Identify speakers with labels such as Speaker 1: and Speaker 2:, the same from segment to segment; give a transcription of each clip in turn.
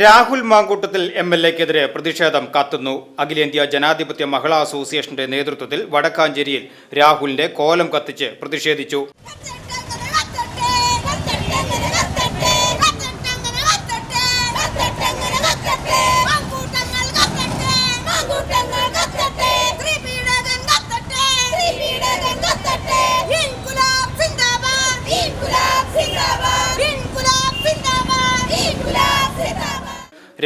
Speaker 1: Rahul Mankoottathil M L എക്കെതിരെ പ്രതിഷേധം കത്തുന്നു. അഖിലേന്ത്യാ ജനാധിപത്യ മഹിളാ അസോസിയേഷന്റെ നേതൃത്വത്തിൽ വടക്കാഞ്ചേരിയിൽ രാഹുലിന്റെ കോലം കത്തിച്ച് പ്രതിഷേധിച്ചു.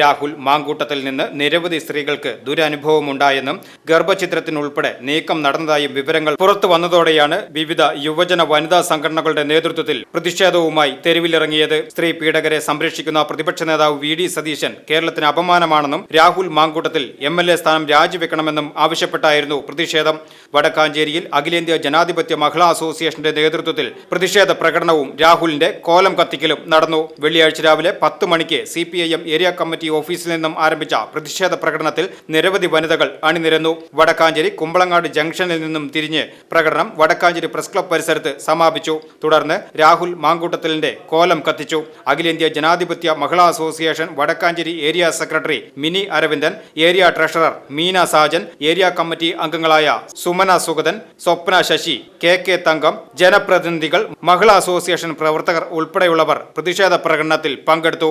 Speaker 1: രാഹുൽ മാങ്കൂട്ടത്തിൽ നിന്ന് നിരവധി സ്ത്രീകൾക്ക് ദുരനുഭവമുണ്ടായെന്നും ഗർഭചിത്രത്തിനുൾപ്പെടെ നീക്കം നടന്നതായും വിവരങ്ങൾ പുറത്തു വന്നതോടെയാണ് വിവിധ യുവജന വനിതാ സംഘടനകളുടെ നേതൃത്വത്തിൽ പ്രതിഷേധവുമായി തെരുവിലിറങ്ങിയത്. സ്ത്രീ പീഡകരെ സംരക്ഷിക്കുന്ന പ്രതിപക്ഷ നേതാവ് വി ഡി സതീശൻ കേരളത്തിന് അപമാനമാണെന്നും Rahul Mankoottathil M L A സ്ഥാനം രാജിവെക്കണമെന്നും ആവശ്യപ്പെട്ടായിരുന്നു പ്രതിഷേധം. വടക്കാഞ്ചേരിയിൽ അഖിലേന്ത്യാ ജനാധിപത്യ മഹിളാ അസോസിയേഷന്റെ നേതൃത്വത്തിൽ പ്രതിഷേധ പ്രകടനവും രാഹുലിന്റെ കോലം കത്തിക്കലും നടന്നു. വെള്ളിയാഴ്ച രാവിലെ പത്ത് മണിക്ക് സി ഏരിയ കമ്മിറ്റി ഓഫീസിൽ നിന്നും ആരംഭിച്ച പ്രതിഷേധ പ്രകടനത്തിൽ നിരവധി വനിതകൾ അണിനിരന്നു. വടക്കാഞ്ചേരി കുമ്പളങ്ങാട് ജംഗ്ഷനിൽ നിന്നും തിരിഞ്ഞ് പ്രകടനം വടക്കാഞ്ചേരി പ്രസ് ക്ലബ് പരിസരത്ത് സമാപിച്ചു. തുടർന്ന് രാഹുൽ മാങ്കൂട്ടത്തലിന്റെ കോലം കത്തിച്ചു. അഖിലേന്ത്യാ ജനാധിപത്യ മഹിളാ association Vadakkanchery area secretary Mini Aravindan area treasurer Meena Sajan area committee അംഗങ്ങളായ സുമന സുഗതൻ സ്വപ്ന ശശി കെ കെ തങ്കം ജനപ്രതിനിധികൾ മഹിളാ അസോസിയേഷൻ പ്രവർത്തകർ ഉൾപ്പെടെയുള്ളവർ പ്രതിഷേധ പ്രകടനത്തിൽ പങ്കെടുത്തു.